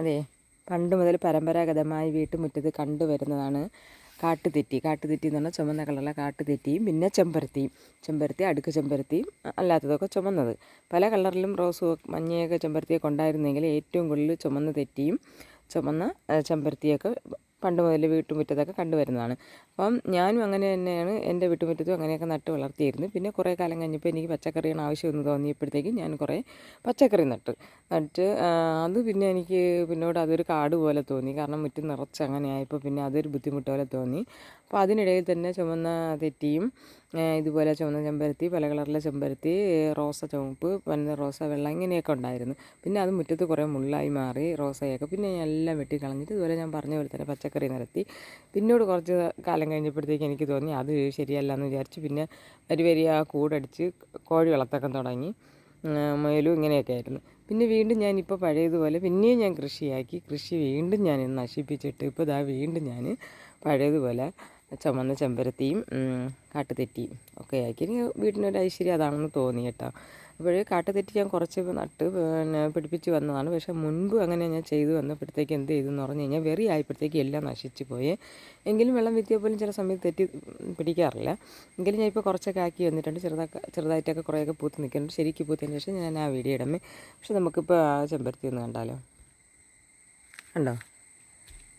അതെ പണ്ട് മുതൽ പരമ്പരാഗതമായി വീട്ടുമുറ്റത്ത് കണ്ടുവരുന്നതാണ് കാട്ടുതെറ്റി. കാട്ടുതെറ്റി എന്ന് പറഞ്ഞാൽ ചുമന്ന കളറുള്ള കാട്ടുതെറ്റിയും പിന്നെ ചെമ്പരത്തിയും. ചെമ്പരത്തി അടുക്ക് ചെമ്പരത്തിയും അല്ലാത്തതൊക്കെ ചുമന്നത്. പല കളറിലും റോസും മഞ്ഞയൊക്കെ ചെമ്പരത്തിയൊക്കെ ഉണ്ടായിരുന്നെങ്കിൽ ഏറ്റവും കൂടുതൽ ചുമന്ന തെറ്റിയും ചുമന്ന ചെമ്പരത്തിയൊക്കെ പണ്ട് മുതൽ വീട്ടുമുറ്റത്തൊക്കെ കണ്ടുവരുന്നതാണ്. അപ്പം ഞാനും അങ്ങനെ തന്നെയാണ് എന്റെ വീട്ടുമുറ്റത്തും അങ്ങനെയൊക്കെ നട്ട് വളർത്തിയിരുന്നു പിന്നെ കുറേ കാലം കഴിഞ്ഞപ്പോൾ എനിക്ക് പച്ചക്കറിയാണ് ആവശ്യമെന്ന് തോന്നിയപ്പോഴത്തേക്കും ഞാൻ കുറേ പച്ചക്കറി നട്ടു. നട്ട് അത് പിന്നെ എനിക്ക് പിന്നോട് അതൊരു കാട് പോലെ തോന്നി. കാരണം മുറ്റം നിറച്ച് അങ്ങനെ ആയപ്പോൾ പിന്നെ അതൊരു ബുദ്ധിമുട്ട് പോലെ തോന്നി. അപ്പോൾ അതിനിടയിൽ തന്നെ ചുമന്ന തെറ്റിയും ഇതുപോലെ ചുവന്ന ചെമ്പരത്തി പല കളറിലെ ചെമ്പരത്തി റോസ ചുവപ്പ് പന്ന റോസ വെള്ള ഇങ്ങനെയൊക്കെ ഉണ്ടായിരുന്നു. പിന്നെ അത് മുറ്റത്ത് കുറേ മുള്ളായി മാറി റോസയൊക്കെ. പിന്നെ ഞാൻ എല്ലാം വെട്ടി കളഞ്ഞിട്ട് ഇതുപോലെ ഞാൻ പറഞ്ഞ പോലെ തന്നെ പച്ചക്കറി നിരത്തി. പിന്നോട് കുറച്ച് കാലം കഴിഞ്ഞപ്പോഴത്തേക്ക് എനിക്ക് തോന്നി അത് ശരിയല്ല എന്ന് വിചാരിച്ച് പിന്നെ വരി വരി ആ കൂടടിച്ച് കോഴി വളർത്തക്കം തുടങ്ങി. മുയലും ഇങ്ങനെയൊക്കെ ആയിരുന്നു. പിന്നെ വീണ്ടും ഞാനിപ്പോൾ പഴയതുപോലെ പിന്നെയും ഞാൻ കൃഷിയാക്കി. കൃഷി വീണ്ടും ഞാൻ നശിപ്പിച്ചിട്ട് ഇപ്പോൾ ഇതാ വീണ്ടും ഞാൻ പഴയതുപോലെ ചുമന്ന ചെമ്പരത്തിയും കാട്ടുതെറ്റിയും ഒക്കെ ആക്കി. എനിക്ക് വീട്ടിനൊരു ഐശ്വര്യം അതാണെന്ന് തോന്നി കേട്ടോ. അപ്പോൾ കാട്ടുതെറ്റി ഞാൻ കുറച്ച് നട്ട് പിന്നെ പിടിപ്പിച്ച് വന്നതാണ്. പക്ഷേ മുൻപ് അങ്ങനെ ഞാൻ ചെയ്തു വന്നപ്പോഴത്തേക്ക് എന്ത് ചെയ്തു എന്ന് പറഞ്ഞു കഴിഞ്ഞാൽ വെറി ആയപ്പോഴത്തേക്ക് എല്ലാം നശിച്ചു പോയി. എങ്കിലും വെള്ളം വിത്തിയാൽ പോലും ചില സമയത്ത് തെറ്റി പിടിക്കാറില്ല. എങ്കിലും ഞാൻ ഇപ്പോൾ കുറച്ചൊക്കെ ആക്കി വന്നിട്ടുണ്ട്. ചെറുതാക്കി ചെറുതായിട്ടൊക്കെ കുറേയൊക്കെ പൂത്ത് നിൽക്കുന്നുണ്ട്. ശരിക്കും പൂത്തതിന് ശേഷം ഞാൻ ആ വീഡിയോ ഇടമേ പക്ഷെ നമുക്കിപ്പോൾ ആ ചെമ്പരത്തി ഒന്ന് കണ്ടാലോ? കണ്ടോ?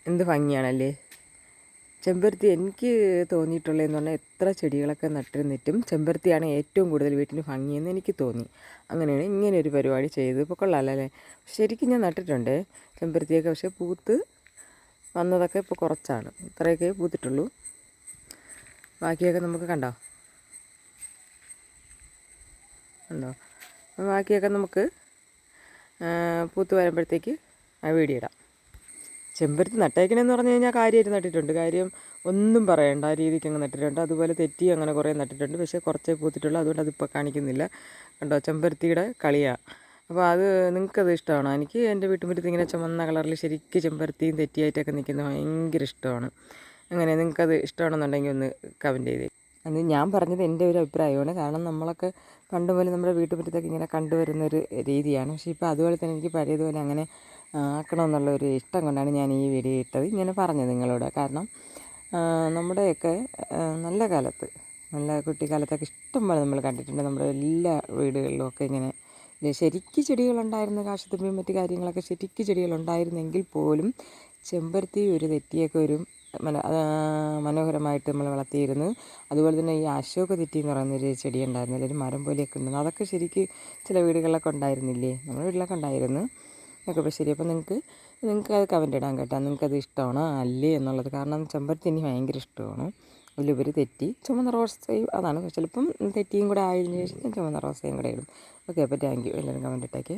എന്ത് ഭംഗിയാണല്ലേ? ചെമ്പരത്തി എനിക്ക് തോന്നിയിട്ടുള്ളതെന്ന് പറഞ്ഞാൽ എത്ര ചെടികളൊക്കെ നട്ടിരുന്നിട്ടും ചെമ്പരത്തിയാണ് ഏറ്റവും കൂടുതൽ വീട്ടിന് ഭംഗിയെന്ന് എനിക്ക് തോന്നി. അങ്ങനെയാണ് ഇങ്ങനെ ഒരു പരിപാടി ചെയ്ത് ഇപ്പോൾ കൊള്ളാമല്ലേ ശരിക്കും ഞാൻ നട്ടിട്ടുണ്ട് ചെമ്പരത്തിയൊക്കെ പക്ഷേ പൂത്ത് വന്നതൊക്കെ ഇപ്പോൾ കുറച്ചാണ്. ഇത്രയൊക്കെ പൂത്തിട്ടുള്ളൂ. ബാക്കിയൊക്കെ നമുക്ക് കണ്ടോ? കണ്ടോ? ബാക്കിയൊക്കെ നമുക്ക് പൂത്ത് വരുമ്പോഴത്തേക്ക് വീടിയിടാം ചെമ്പരത്തി നട്ടേക്കണമെന്ന് പറഞ്ഞു കഴിഞ്ഞാൽ കാര്യമായിട്ട് നട്ടിട്ടുണ്ട്. കാര്യം ഒന്നും പറയണ്ട. ആ രീതിക്ക് അങ്ങ് നട്ടിട്ടുണ്ട്. അതുപോലെ തെറ്റി അങ്ങനെ കുറേ നട്ടിട്ടുണ്ട്. പക്ഷേ കുറച്ചേ പൂത്തിട്ടുള്ളൂ. അതുകൊണ്ട് അതിപ്പോൾ കാണിക്കുന്നില്ല. കണ്ടോ? ചെമ്പരത്തിയുടെ കളിയാണ് അപ്പോൾ അത് നിങ്ങൾക്കത് ഇഷ്ടമാണോ? എനിക്ക് എന്റെ വീട്ടുമുറ്റത്ത് ഇങ്ങനെ ചുമന്ന കളറിൽ ശരിക്കും ചെമ്പരത്തിയും തെറ്റിയായിട്ടൊക്കെ നിൽക്കുന്നത് ഭയങ്കര ഇഷ്ടമാണ്. അങ്ങനെ നിങ്ങൾക്കത് ഇഷ്ടമാണെന്നുണ്ടെങ്കിൽ ഒന്ന് കമന്റ് ചെയ്തേ. അത് ഞാൻ പറഞ്ഞത് എന്റെ ഒരു അഭിപ്രായമാണ്. കാരണം നമ്മളൊക്കെ പണ്ട് നമ്മുടെ വീട്ടുമുറ്റത്തൊക്കെ ഇങ്ങനെ കണ്ടുവരുന്നൊരു രീതിയാണ്. പക്ഷേ ഇപ്പോൾ അതുപോലെ തന്നെ എനിക്ക് പഴയതുപോലെ അങ്ങനെ ആക്കണമെന്നുള്ള ഒരു ഇഷ്ടം കൊണ്ടാണ് ഞാൻ ഈ വീഡിയോ ഇട്ടത്. ഇങ്ങനെ പറഞ്ഞത് നിങ്ങളോട്. കാരണം നമ്മുടെയൊക്കെ നല്ല കാലത്ത് നല്ല കുട്ടിക്കാലത്തൊക്കെ ഇഷ്ടം പോലെ നമ്മൾ കണ്ടിട്ടുണ്ട്. നമ്മുടെ എല്ലാ വീടുകളിലും ഒക്കെ ഇങ്ങനെ ശരിക്ക് ചെടികളുണ്ടായിരുന്നു കാശത്തുമ്പിയും മറ്റു കാര്യങ്ങളൊക്കെ ശരിക്ക് ചെടികളുണ്ടായിരുന്നെങ്കിൽ പോലും ചെമ്പരത്തി ഒരു തെറ്റിയൊക്കെ ഒരു മന മനോഹരമായിട്ട് നമ്മൾ വളർത്തിയിരുന്നു. അതുപോലെ തന്നെ ഈ അശോക തെറ്റി എന്ന് പറയുന്നൊരു ചെടി ഉണ്ടായിരുന്നില്ല. ഒരു മരം പോലെയൊക്കെ ഉണ്ടായിരുന്നു. അതൊക്കെ ശരിക്ക് ചില വീടുകളിലൊക്കെ ഉണ്ടായിരുന്നില്ലേ? നമ്മുടെ വീട്ടിലൊക്കെ ഉണ്ടായിരുന്നു. അപ്പോൾ ശരി അപ്പോൾ നിങ്ങൾക്ക് നിങ്ങൾക്ക് അത് കമന്റ് ഇടാൻ കേട്ടോ. നിങ്ങൾക്കത് ഇഷ്ടമാണോ? അല്ലേ എന്നുള്ളത്. കാരണം ചെമ്പരത്തി എനിക്ക് ഭയങ്കര ഇഷ്ടമാണ്. അതിലുപരി തെറ്റി. ചുമന്ന റോസയും അതാണ്. ചിലപ്പം തെറ്റിയും കൂടെ ആയതിനു ശേഷം ചുമന്ന റോസയും കൂടെ ഇടും. ഓക്കെ അപ്പോൾ താങ്ക് യു എല്ലാവരും കമന്റ് ഇട്ടേക്കേ.